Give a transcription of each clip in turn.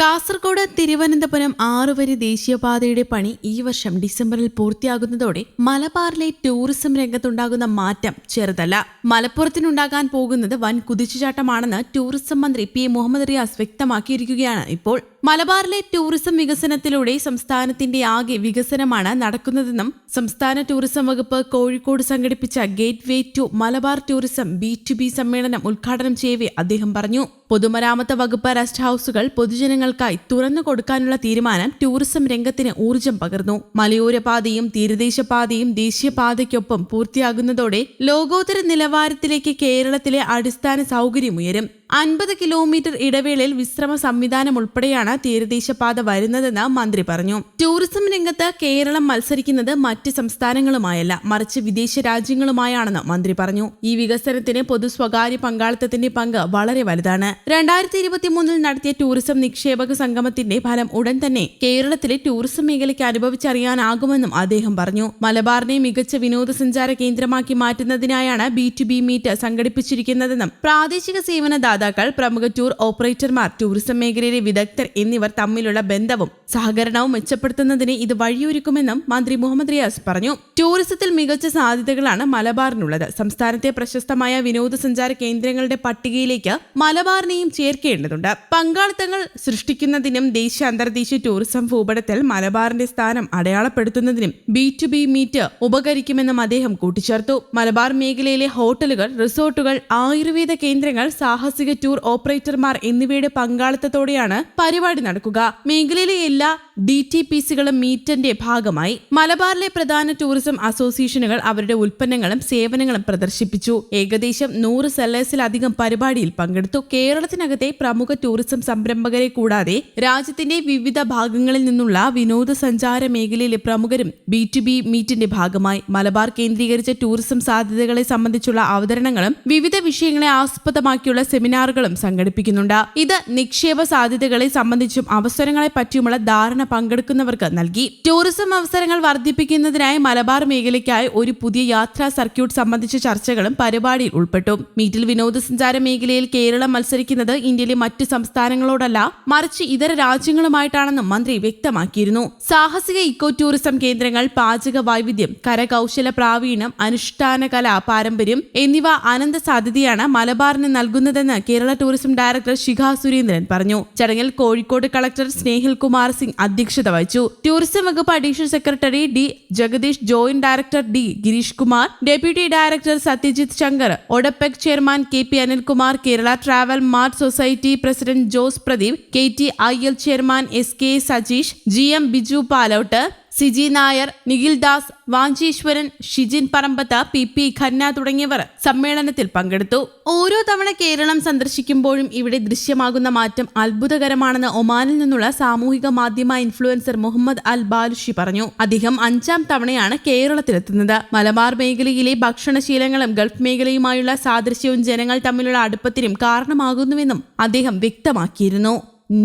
കാസർഗോഡ് തിരുവനന്തപുരം ആറുവരി ദേശീയപാതയുടെ പണി ഈ വർഷം ഡിസംബറിൽ പൂർത്തിയാകുന്നതോടെ മലബാറിലെ ടൂറിസം രംഗത്തുണ്ടാകുന്ന മാറ്റം ചെറുതല്ല. മലപ്പുറത്തിനുണ്ടാകാൻ പോകുന്നത് വൻ കുതിച്ചുചാട്ടമാണെന്ന് ടൂറിസം മന്ത്രി പി മുഹമ്മദ് റിയാസ് വ്യക്തമാക്കിയിരിക്കുകയാണ് ഇപ്പോൾ. മലബാറിലെ ടൂറിസം വികസനത്തിലൂടെ സംസ്ഥാനത്തിന്റെ ആകെ വികസനമാണ് നടക്കുന്നതെന്നും സംസ്ഥാന ടൂറിസം വകുപ്പ് കോഴിക്കോട് സംഘടിപ്പിച്ച gateway to Malabar tourism B to B സമ്മേളനം ഉദ്ഘാടനം ചെയ്യവേ അദ്ദേഹം പറഞ്ഞു. പൊതുമരാമത്ത് വകുപ്പ് റെസ്റ്റ് ഹൌസുകൾ പൊതുജനങ്ങൾക്കായി തുറന്നു കൊടുക്കാനുള്ള തീരുമാനം ടൂറിസം രംഗത്തിന് ഊർജം പകർന്നു. മലയോരപാതയും തീരദേശപാതയും തീരദേശ ദേശീയപാതയ്ക്കൊപ്പം പൂർത്തിയാകുന്നതോടെ ലോകോത്തര നിലവാരത്തിലേക്ക് കേരളത്തിലെ അടിസ്ഥാന സൗകര്യമുയരും അൻപത് കിലോമീറ്റർ ഇടവേളയിൽ വിശ്രമ സംവിധാനം ഉൾപ്പെടെയാണ് തീരദേശപാത വരുന്നതെന്ന് മന്ത്രി പറഞ്ഞു. ടൂറിസം രംഗത്ത് കേരളം മത്സരിക്കുന്നത് മറ്റ് സംസ്ഥാനങ്ങളുമായല്ല മറിച്ച് വിദേശ രാജ്യങ്ങളുമായാണെന്ന് മന്ത്രി പറഞ്ഞു. ഈ വികസനത്തിന് പൊതു സ്വകാര്യ പങ്കാളിത്തത്തിന്റെ പങ്ക് വളരെ വലുതാണ്. രണ്ടായിരത്തി ഇരുപത്തിമൂന്നിൽ നടത്തിയ ടൂറിസം നിക്ഷേപക സംഗമത്തിന്റെ ഫലം ഉടൻ തന്നെ കേരളത്തിലെ ടൂറിസം മേഖലയ്ക്ക് അനുഭവിച്ചറിയാനാകുമെന്നും അദ്ദേഹം പറഞ്ഞു. മലബാറിനെ മികച്ച വിനോദസഞ്ചാര കേന്ദ്രമാക്കി മാറ്റുന്നതിനായാണ് ബി ടു ബി മീറ്റ് സംഘടിപ്പിച്ചിരിക്കുന്നതെന്നും പ്രാദേശിക സേവന ദാതാക്കൾ പ്രമുഖ ടൂർ ഓപ്പറേറ്റർമാർ ടൂറിസം മേഖലയിലെ വിദഗ്ധർ എന്നിവർ തമ്മിലുള്ള ബന്ധവും സഹകരണവും മെച്ചപ്പെടുത്തുന്നതിന് ഇത് വഴിയൊരുക്കുമെന്നും മന്ത്രി മുഹമ്മദ് റിയാസ് പറഞ്ഞു. ടൂറിസത്തിൽ മികച്ച സാധ്യതകളാണ് മലബാറിനുള്ളത്. സംസ്ഥാനത്തെ പ്രശസ്തമായ വിനോദസഞ്ചാര കേന്ദ്രങ്ങളുടെ പട്ടികയിലേക്ക് മലബാറിനെയും ചേർക്കേണ്ടതുണ്ട്. പങ്കാളിത്തങ്ങൾ സൃഷ്ടിക്കുന്നതിനും ദേശീയ അന്തർദേശീയ ടൂറിസം ഭൂപടത്തിൽ മലബാറിന്റെ സ്ഥാനം അടയാളപ്പെടുത്തുന്നതിനും ബി ടു ബി മീറ്റ് ഉപകരിക്കുമെന്നും അദ്ദേഹം കൂട്ടിച്ചേർത്തു. മലബാർ മേഖലയിലെ ഹോട്ടലുകൾ റിസോർട്ടുകൾ ആയുർവേദ കേന്ദ്രങ്ങൾ സാഹസിക ടൂർ ഓപ്പറേറ്റർമാർ എന്നിവയുടെ പങ്കാളിത്തത്തോടെയാണ് പരിപാടി നടക്കുക. മേഖലയിലെ എല്ലാ ഡി ടി പി സികളും മീറ്റിന്റെ ഭാഗമായി മലബാറിലെ പ്രധാന ടൂറിസം അസോസിയേഷനുകൾ അവരുടെ ഉൽപ്പന്നങ്ങളും സേവനങ്ങളും പ്രദർശിപ്പിച്ചു. ഏകദേശം നൂറ് സെല്ലേഴ്സിലധികം പരിപാടിയിൽ പങ്കെടുത്തു. കേരളത്തിനകത്തെ പ്രമുഖ ടൂറിസം സംരംഭകരെ കൂടാതെ രാജ്യത്തിന്റെ വിവിധ ഭാഗങ്ങളിൽ നിന്നുള്ള വിനോദസഞ്ചാര മേഖലയിലെ പ്രമുഖരും ബി ടു ബി മീറ്റിന്റെ ഭാഗമായി മലബാർ കേന്ദ്രീകരിച്ച ടൂറിസം സാധ്യതകളെ സംബന്ധിച്ചുള്ള അവതരണങ്ങളും വിവിധ വിഷയങ്ങളെ ആസ്പദമാക്കിയുള്ള സെമിനാറുകളും സംഘടിപ്പിക്കുന്നുണ്ട്. ഇത് നിക്ഷേപ സാധ്യതകളെ സംബന്ധിച്ചും അവസരങ്ങളെ പറ്റിയുമുള്ള ധാരണ പങ്കെടുക്കുന്നവർക്ക് നൽകി. ടൂറിസം അവസരങ്ങൾ വർദ്ധിപ്പിക്കുന്നതിനായി മലബാർ മേഖലയ്ക്കായി ഒരു പുതിയ യാത്രാ സർക്യൂട്ട് സംബന്ധിച്ച ചർച്ചകളും പരിപാടിയിൽ ഉൾപ്പെട്ടു. മീറ്റിൽ വിനോദസഞ്ചാര മേഖലയിൽ കേരളം മത്സരിക്കുന്നത് ഇന്ത്യയിലെ മറ്റ് സംസ്ഥാനങ്ങളോടല്ല മറിച്ച് ഇതര രാജ്യങ്ങളുമായിട്ടാണെന്നും മന്ത്രി വ്യക്തമാക്കിയിരുന്നു. സാഹസിക ഇക്കോ ടൂറിസം കേന്ദ്രങ്ങൾ പാചക വൈവിധ്യം കരകൗശല പ്രാവീണ്യം അനുഷ്ഠാന കല പാരമ്പര്യം എന്നിവ അനന്ത സാധ്യതയാണ് മലബാറിന് നൽകുന്നതെന്ന് കേരള ടൂറിസം ഡയറക്ടർ ശിഖ സുരേന്ദ്രൻ പറഞ്ഞു. ചടങ്ങിൽ കോഴിക്കോട് കളക്ടർ സ്നേഹിൽ കുമാർ സിംഗ് അധ്യക്ഷത വഹിച്ചു. ടൂറിസം വകുപ്പ് additional secretary D Jagadish joint director D Girish Kumar deputy director Satyajit Shankar ODEPC chairman K P Anilkumar Kerala travel mart society president Jose Pradeep K T I L chairman S K Sajeesh G M Biju Palot Siji Nair Nikhil Das Vancheeswaran Shijin Parambath P P Khanna തുടങ്ങിയവർ സമ്മേളനത്തിൽ പങ്കെടുത്തു. ഓരോ തവണ കേരളം സന്ദർശിക്കുമ്പോഴും ഇവിടെ ദൃശ്യമാകുന്ന മാറ്റം അത്ഭുതകരമാണെന്ന് ഒമാനിൽ നിന്നുള്ള സാമൂഹിക മാധ്യമ ഇൻഫ്ലുവൻസർ മുഹമ്മദ് അൽ ബാലുഷി പറഞ്ഞു. അദ്ദേഹം അഞ്ചാം തവണയാണ് കേരളത്തിലെത്തുന്നത്. മലബാർ മേഖലയിലെ ഭക്ഷണശീലങ്ങളും ഗൾഫ് മേഖലയുമായുള്ള സാദൃശ്യവും ജനങ്ങൾ തമ്മിലുള്ള അടുപ്പത്തിനും കാരണമാകുന്നുവെന്നും അദ്ദേഹം വ്യക്തമാക്കിയിരുന്നു.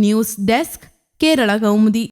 News desk Kerala Kaumudi.